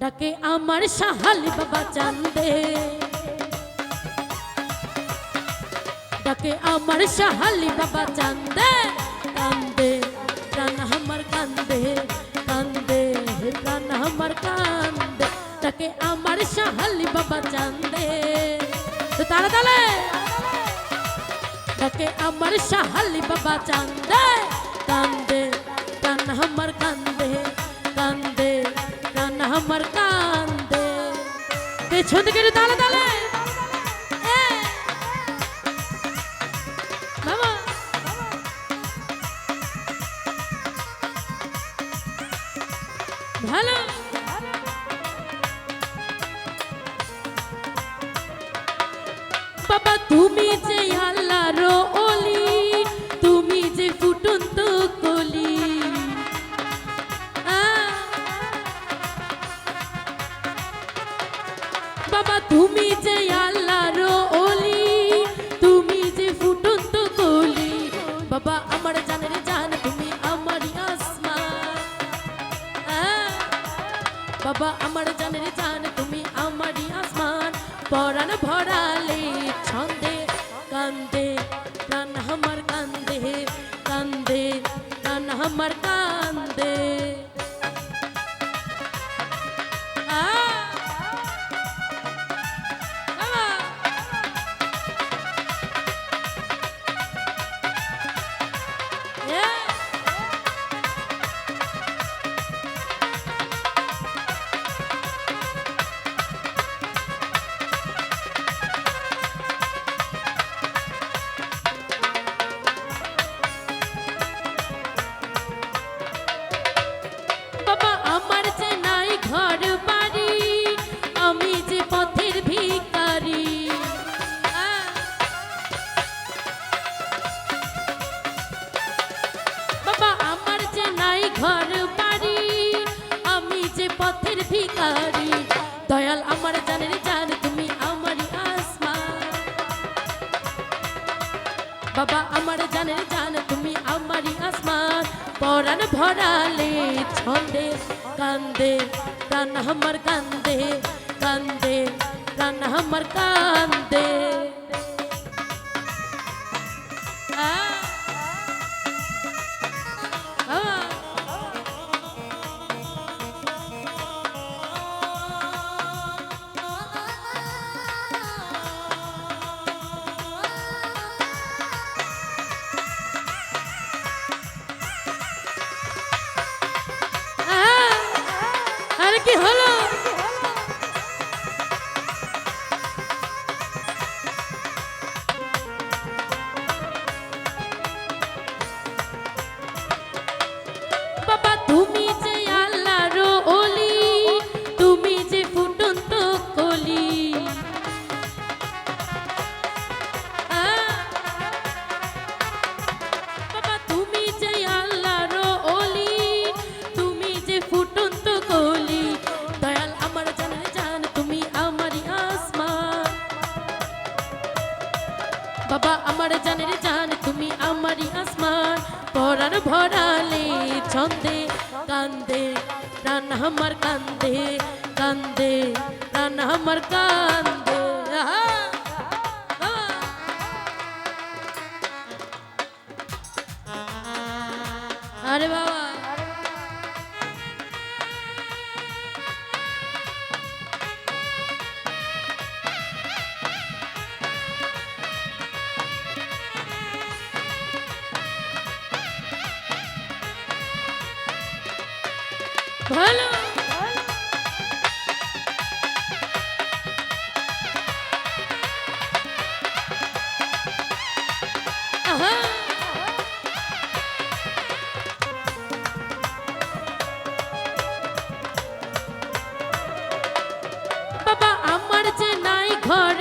ডাকে আমার সাহালি বাবা চান্দে। ডাকে আমার সাহালি বাবা চান্দে, কান্দে, প্রাণ আমার কান্দে কান্দে প্রাণ আমার কান্দে। ডাকে আমার সাহালি বাবা চান্দে। তারা তালে ডাকে আমার সাহালি বাবা চান্দে, কান্দে, প্রাণ আমার কান্দে। আমার কান্দে। পেছন থেকে তালে তালে। ভালো। বাবা তুমি যে বাবা, তুমি যে আল্লাহর ওলি, তুমি যে ফুটন্ত কলি। বাবা, আমার জানের জান, তুমি আমার আসমান। আহ! বাবা, আমার জানের জান, তুমি আমার আসমান। পরাণ ভরালে পথের ভিখারি। দয়াল আমার জানের জান, তুমি আমারই আসমান বাবা আমার জানের জান, তুমি আমারই আসমান পরাণ ভরালে ছন্দে, কান্দে, প্রাণ আমার কান্দে কান্দে, প্রাণ আমার কান্দে। আরে কি হলো আমার কান্দে কান্দে প্রাণ আমার কান্দে! আরে বাবা ভালো। বাবা আমার যে নাই ঘর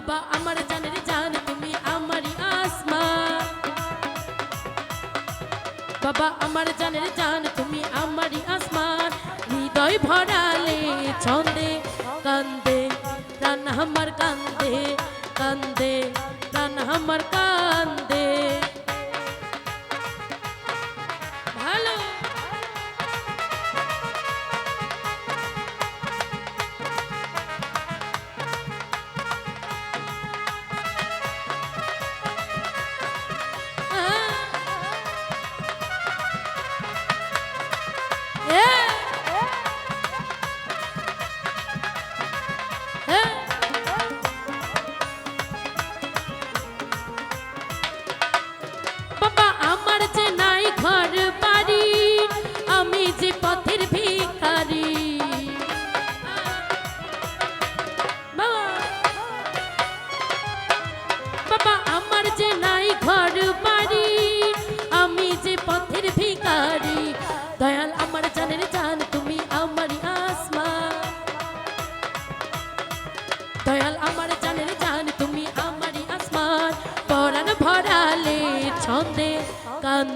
বাবা আমার জানের জান, তুমি আমারই আসমা বাবা আমার জানের জান, তুমি আমারই আসমান। হৃদয় ভরালে ছন্দে কান্দে, প্রাণ আমার কান্দে কান্দে, প্রাণ আমার কান্দে।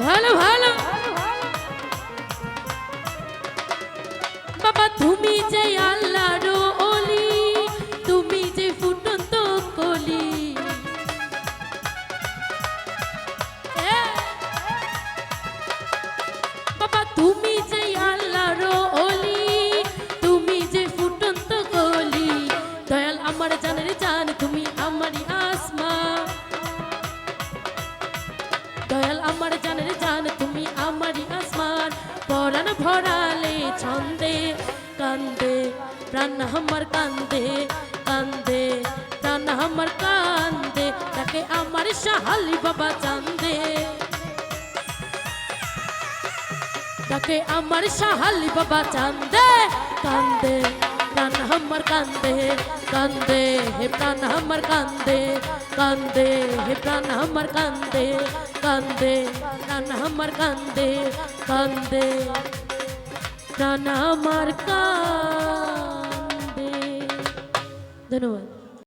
ভালো ভালো বাবা তুমি যে ভরালে ছন্দে, কান্দে, প্রাণ আমার কান্দে কান্দে, প্রাণ আমার কান্দে, তাকে আমার সাহালি বাবা চান্দে। তাকে আমার সাহালি বাবা চান্দে, কান্দে, প্রাণ আমার কান্দে কান্দে, হে প্রাণ আমার কান্দে কান্দে, হে প্রাণ আমার কান্দে কান্দে, প্রাণ আমার কান্দে কান্দে। প্রাণ আমার কান্দে। ধন্যবাদ।